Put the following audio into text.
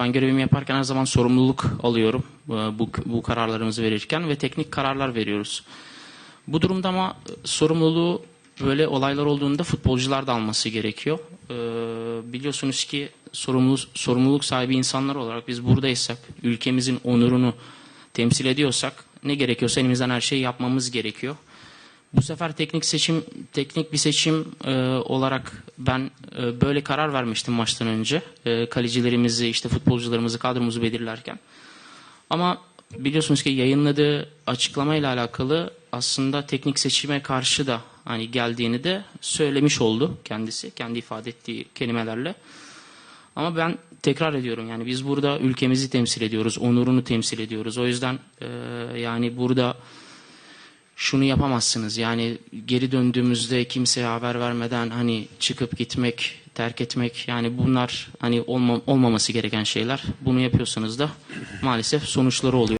ben görevimi yaparken her zaman sorumluluk alıyorum e, bu, bu kararlarımızı verirken ve teknik kararlar veriyoruz. Bu durumda ama sorumluluğu böyle olaylar olduğunda futbolcular da alması gerekiyor. Ee, biliyorsunuz ki sorumluluk, sorumluluk sahibi insanlar olarak biz buradaysak, ülkemizin onurunu temsil ediyorsak ne gerekiyorsa elimizden her şeyi yapmamız gerekiyor. Bu sefer teknik seçim, teknik bir seçim e, olarak ben e, böyle karar vermiştim maçtan önce. E, kalecilerimizi, işte futbolcularımızı, kadromuzu belirlerken. Ama biliyorsunuz ki yayınladığı açıklamayla alakalı aslında teknik seçime karşı da hani geldiğini de söylemiş oldu kendisi kendi ifade ettiği kelimelerle. Ama ben tekrar ediyorum yani biz burada ülkemizi temsil ediyoruz, onurunu temsil ediyoruz. O yüzden e, yani burada şunu yapamazsınız yani geri döndüğümüzde kimseye haber vermeden hani çıkıp gitmek, terk etmek yani bunlar hani olma, olmaması gereken şeyler. Bunu yapıyorsanız da maalesef sonuçları oluyor.